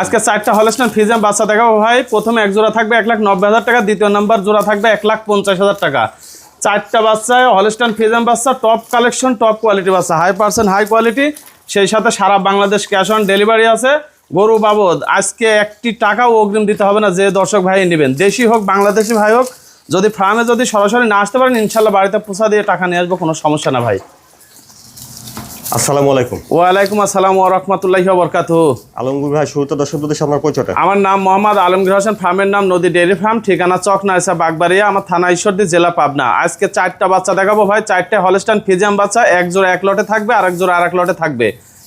আজকে চারটা হলস্টান ফিজাম বাচ্চা দেখাবো ভাই। প্রথমে এক জোড়া থাকবে এক লাখ নব্বই হাজার টাকা, দ্বিতীয় নাম্বার জোড়া থাকবে এক লাখ পঞ্চাশ হাজার টাকা। চারটা বাচ্চায় হলস্টান ফিজাম বাচ্চা টপ কালেকশন টপ কোয়ালিটি বাচ্চা হাই পার্সেন্ট হাই কোয়ালিটি সেই সাথে সারা বাংলাদেশ ক্যাশ অন ডেলিভারি আছে। গরু বাবদ, আজকে একটি টাকাও অগ্রিম দিতে হবে না, যে দর্শক ভাই নেবেন। দেশি হোক, বাংলাদেশি ভাই হোক, যদি ফার্মে যদি সরাসরি না আসতে পারেন, ইনশাল্লাহ বাড়িতে পোষা দিয়ে টাকা নিয়ে আসব, কোনো সমস্যা না ভাই। আসসালামু আলাইকুম। ওয়ালাইকুম আসসালাম রহমতুল্লাহি আলমগুর ভাই শুরুতে দর্শক উদ্দেশ্যে আপনার পরিচয়টা। আমার নাম মোহাম্মদ আলমগীর হোসেন ফার্মের নাম নদী ফার্ম ঠিকানা চক নাইসা বাগবাড়িয়া আমার থানা ঈশ্বরদী জেলা পাবনা। আজকে চারটা বাচ্চা দেখাবো ভাই চারটে ফিজিয়াম বাচ্চা এক জোড়া এক লটে থাকবে আর এক জোড়া আর এক লটে থাকবে।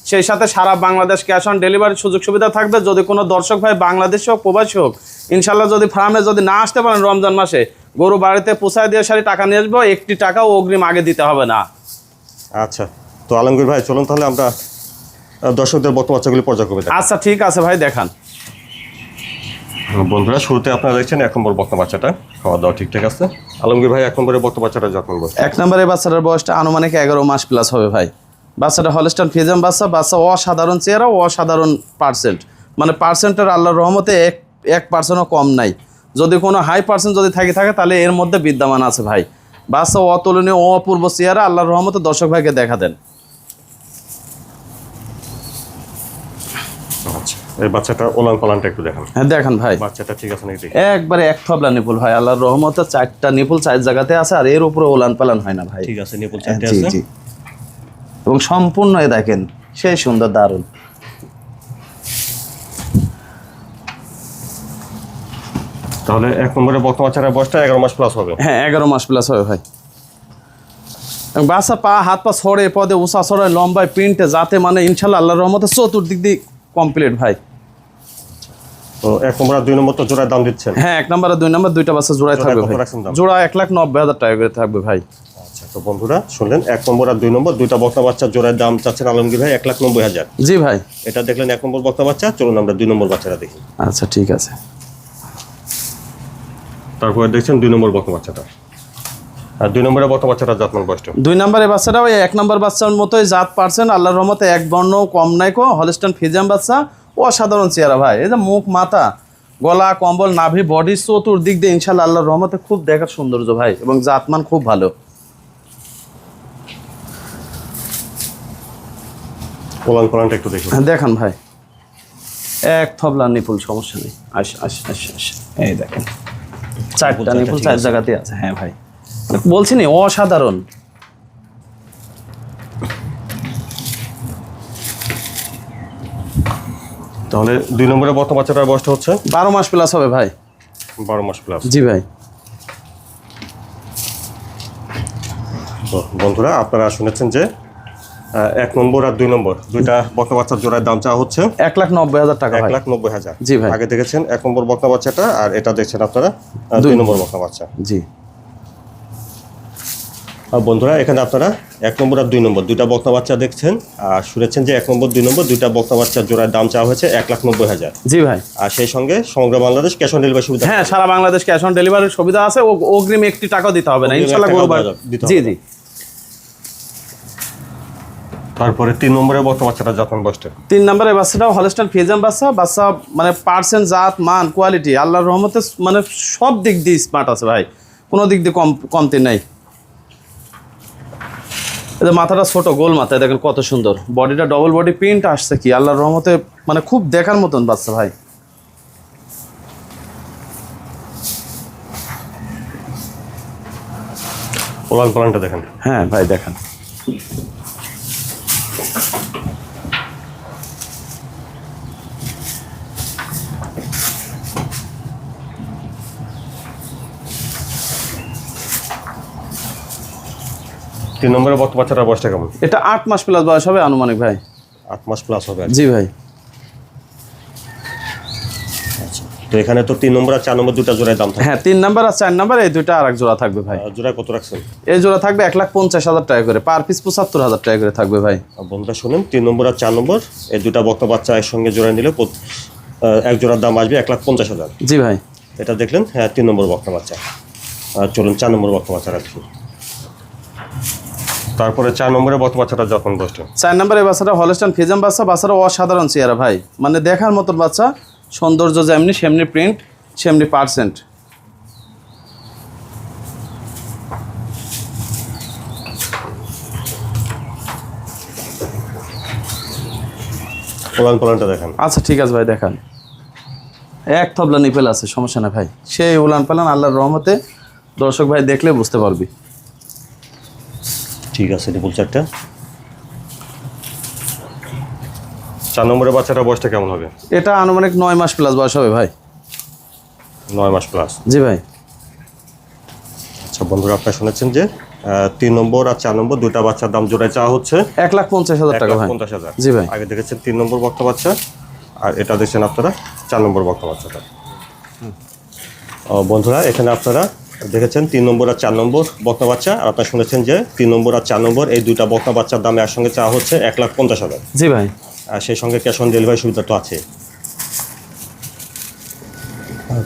সেই সাথে সারা বাংলাদেশ ক্যাশ অন ডেলিভারির সুযোগ সুবিধা থাকবে। যদি কোনো দর্শক ভাই বাংলাদেশি হোক প্রবাসী হোক ইনশাল্লাহ যদি ফার্মে যদি না আসতে পারেন রমজান মাসে গরু বাড়িতে পোষায় দিয়ে সারি টাকা নিয়ে আসব একটি টাকাও অগ্রিম আগে দিতে হবে না। আচ্ছা। তো আলমগীর ভাই চলুন তাহলে আমরা দর্শকদের বর্তমান বাচ্চাগুলি পর্যায়ক্রমে। আচ্ছা ঠিক আছে ভাই দেখান। বন্ধুরা শুরুতে আপনারা দেখছেন এক নম্বর বর্তমান বাচ্চাটা। খাওয়া দাওয়া ঠিকঠাক আছে? আলমগীর ভাই এক নম্বরের বর্তমান বাচ্চাটা যত্ন করব এক নম্বরে বাচ্চাটার বয়সটা আনুমানিক এগারো মাস প্লাস হবে ভাই। বাচ্চাটা হলস্টান ফিজাম বাচ্চা বাচ্চা অসাধারণ চেহারা অসাধারণ পার্সেন্ট মানে পার্সেন্টের আল্লাহর রহমতে এক এক পার্সেন্টও কম নাই। যদি কোনো হাই পার্সেন্ট যদি থাকে থাকে তাহলে এর মধ্যে বিদ্যমান আছে ভাই। বাচ্চা অতুলনীয় অপূর্ব চেহারা আল্লাহর রহমতে দর্শক ভাইকে দেখা দেন আচ্ছা এই বাচ্চাটা ওলান পালানটা একটু দেখান। হ্যাঁ দেখান ভাই। বাচ্চাটা ঠিক আছে নাকি একবারে এক থবলা নিপুল ভাই আল্লাহর রহমতে চারটা নিপুল চার জায়গাতে আছে আর এর উপরে ওলান পালান হয় না ভাই। ঠিক আছে নিপুল আছে। জি। এবং সম্পূর্ণ এ দেখেন সেই সুন্দর দারুণ। তাহলে এক নম্বরের বর্তমান বাচ্চাটার বয়সটা এগারো মাস প্লাস হবে। হ্যাঁ এগারো মাস প্লাস হবে ভাই। বাসা পা হাত পা ছড়ে পদে উষা ছড়ে লম্বায় প্রিন্টে যাতে মানে ইনশাল্লাহ আল্লাহর রহমতে চতুর্দিক দিয়ে কমপ্লিট ভাই। তো এক নম্বর আর দুই নম্বর তো দাম দিচ্ছেন। হ্যাঁ এক নম্বর আর দুই নম্বর দুইটা বাচ্চা জোড়ায় থাকবে? জোড়া এক লাখ নব্বই হাজার টাকা করে থাকবে ভাই। আচ্ছা তো বন্ধুরা শুনলেন এক নম্বর আর দুই নম্বর দুইটা বক্তা বাচ্চার দাম চাচ্ছেন আলমগীর ভাই এক লাখ নব্বই হাজার। জি ভাই। এটা দেখলেন এক নম্বর বক্তা বাচ্চা চলুন আমরা দুই নম্বর বাচ্চাটা দেখি। আচ্ছা ঠিক আছে। তারপরে দেখছেন দুই নম্বর বক্তা বাচ্চাটা। আর দুই নম্বরের বক্তা বাচ্চাটা যত্ন বয়সটা? দুই নম্বরের বাচ্চাটা এক নম্বর বাচ্চার মতোই জাত পারছেন। আল্লাহর রহমতে এক বর্ণ কম নাই কো হলিস্টান ফিজাম বাচ্চা। অসাধারণ চেহারা ভাই। এই যে মুখ মাথা গলা কম্বল নাভি বডি চতুর্দিক দিয়ে ইনশাল্লাহ আল্লাহর রহমতে খুব দেখার সৌন্দর্য ভাই এবং জাতমান খুব ভালো। ওলান পালানটা একটু দেখি। হ্যাঁ, দেখান ভাই। এক থবলা নিপুল সমস্যা নেই। আস আস আস আস। এই দেখেন। চারটা নিপুল চার আছে। জায়গাতে আছে। হ্যাঁ ভাই। বলছি নি অসাধারণ। তাহলে দুই নম্বরের বক্তা বাচ্চাটার বয়সটা হচ্ছে? বারো মাস প্লাস হবে ভাই। বারো মাস প্লাস জি ভাই। তো বন্ধুরা আপনারা শুনেছেন যে এক নম্বর আর দুই নম্বর দুইটা বক্তা বাচ্চার জোড়ার দাম চাওয়া হচ্ছে। এক লাখ নব্বই হাজার টাকা এক লাখ নব্বই হাজার। জি ভাই। আগে দেখেছেন এক নম্বর বক্তা বাচ্চাটা আর এটা দেখছেন আপনারা দুই নম্বর। বক্তা বাচ্চা। জি। বন্ধুরা এখানে আপনারা এক নম্বর আর দুই নম্বর দুইটা বক্তা বাচ্চা দেখছেন আর শুনেছেন যে এক নম্বর দুই নম্বর দুইটা বক্তা বাচ্চার জোড়ার দাম চাওয়া হয়েছে এক লাখ নব্বই হাজার। জি ভাই। আর সেই সঙ্গে সমগ্র বাংলাদেশ ক্যাশ অন ডেলিভারি সুবিধা হ্যাঁ সারা বাংলাদেশ ক্যাশ অন ডেলিভারির সুবিধা আছে ও অগ্রিম একটি টাকাও দিতে হবে না ইনশাল্লাহ জি। জি। তারপরে তিন নম্বরের বক্তা বাচ্চাটা যত্ন বয়সটা তিন নম্বরে বাচ্চাটাও হলস্টান ফিজাম বাচ্চা বাচ্চা মানে পার্সেন্ট জাত মান কোয়ালিটি আল্লাহর রহমতে মানে সব দিক দিয়ে স্মার্ট আছে ভাই। কোনো দিক দিয়ে কম কমতি নাই। মাথাটা ছোট গোল মাথায় দেখেন কত সুন্দর। বডিটা ডবল বডি প্রিন্ট আসছে কি? আল্লাহর রহমতে মানে খুব দেখার মতন বাচ্চা ভাই। ওলান দেখেন। হ্যাঁ ভাই দেখেন। তিন নম্বরের বক্তা বাচ্চাটার বয়সটা কেমন? এটা আট মাস প্লাস বয়স হবে আনুমানিক ভাই। আট মাস প্লাস হবে। জি ভাই। তো এখানে তো তিন নম্বর আর চার নম্বর দুটা জোড়ায় দাম থাকে হ্যাঁ তিন নাম্বার আর চার নাম্বার এই দুইটা আর এক জোড়া থাকবে ভাই। জোড়ায় কত রাখছেন? এই জোড়া থাকবে এক লাখ পঞ্চাশ হাজার টাকা করে। পার পিস পঁচাত্তর হাজার টাকা করে থাকবে ভাই। বন্ধুরা শুনেন তিন নম্বর আর চার নম্বর এই দুটা বক্তা বাচ্চা একসঙ্গে জোড়ায় নিলে এক জোড়ার দাম আসবে এক লাখ পঞ্চাশ হাজার। জি ভাই। এটা দেখলেন? হ্যাঁ তিন নম্বর বক্তা বাচ্চা। আর চলুন চার নম্বর বক্তা বাচ্চা রাখছি তারপরে চার নম্বরে বক্তা বাচ্চাটা যখন বসছে চার নম্বর বাচ্চাটা হলস্টান ফিজাম বাচ্চা বাচ্চাটা অসাধারণ চেয়ারা ভাই। মানে দেখার মতন বাচ্চা সৌন্দর্য যেমনি সেমনি প্রিন্ট সেমনি পার্সেন্ট পোলান পোলানটা দেখেন। আচ্ছা ঠিক আছে ভাই দেখান। এক থবলা নিপেল আছে সমস্যা না ভাই। সেই উলান পালান আল্লাহর রহমতে দর্শক ভাই দেখলে বুঝতে পারবি। ঠিক আছে নিপুল চারটা। চার নম্বরের বাচ্চাটা বয়সটা কেমন হবে? এটা আনুমানিক নয় মাস প্লাস বয়স হবে ভাই। নয় মাস প্লাস জি ভাই। আচ্ছা বন্ধুরা আপনারা শুনেছেন যে তিন নম্বর আর চার নম্বর দুইটা বাচ্চার দাম জোড়ায় চাওয়া হচ্ছে। এক লাখ পঞ্চাশ হাজার টাকা ভাই। পঞ্চাশ হাজার। জি ভাই। আগে দেখেছেন তিন নম্বর বক্তা বাচ্চা আর এটা দেখছেন আপনারা চার নম্বর বক্তা বাচ্চাটা। ও, বন্ধুরা এখানে আপনারা দেখেছেন তিন নম্বর আর চার নম্বর বক্তা বাচ্চা। আর আপনারা শুনেছেন যে তিন নম্বর আর চার নম্বর এই দুইটা বক্তা বাচ্চার দাম একসঙ্গে চাওয়া হচ্ছে এক লাখ পঞ্চাশ হাজার। জি ভাই। আর সেই সঙ্গে ক্যাশ অন ডেলিভারি সুবিধা তো আছে।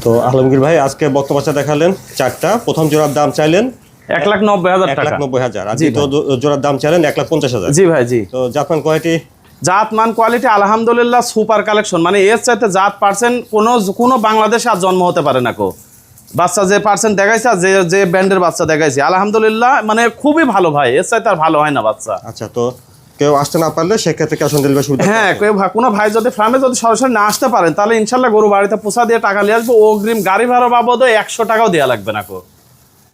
তো আলমগীর ভাই আজকে বক্তা বাচ্চা দেখালেন চারটা। প্রথম জোড়ার দাম চাইলেন এক লাখ নব্বই হাজার এক লাখ নব্বই হাজার। আর জি দ্বিতীয় জোড়ার দাম চাইলেন এক লাখ পঞ্চাশ হাজার। জি ভাই জি। তো জাপান কোয়ালিটি জাত মান কোয়ালিটি আলহামদুলিল্লাহ সুপার কালেকশন। মানে এর চাইতে জাত পার্সেন্ট কোনো কোনো বাংলাদেশে আর জন্ম হতে পারে না কো। বাচ্চা যে পার্সেন্ট দেখাইছে আর যে যে ব্যান্ডের বাচ্চা দেখাইছে। আলহামদুলিল্লাহ মানে খুবই ভালো ভাই এর চাইতে আর ভালো হয় না বাচ্চা। আচ্ছা তো কেউ আসতে না পারলে সেক্ষেত্রে ক্যাশ অন ডেলিভারি সুবিধা হ্যাঁ কেউ কোনো ভাই যদি ফার্মে যদি সরাসরি না আসতে পারেন তাহলে ইনশাল্লাহ গরু বাড়িতে পোষা দিয়ে টাকা নিয়ে আসব। অগ্রিম গাড়ি ভাড়া বাবদ একশো টাকাও দেওয়া লাগবে না কো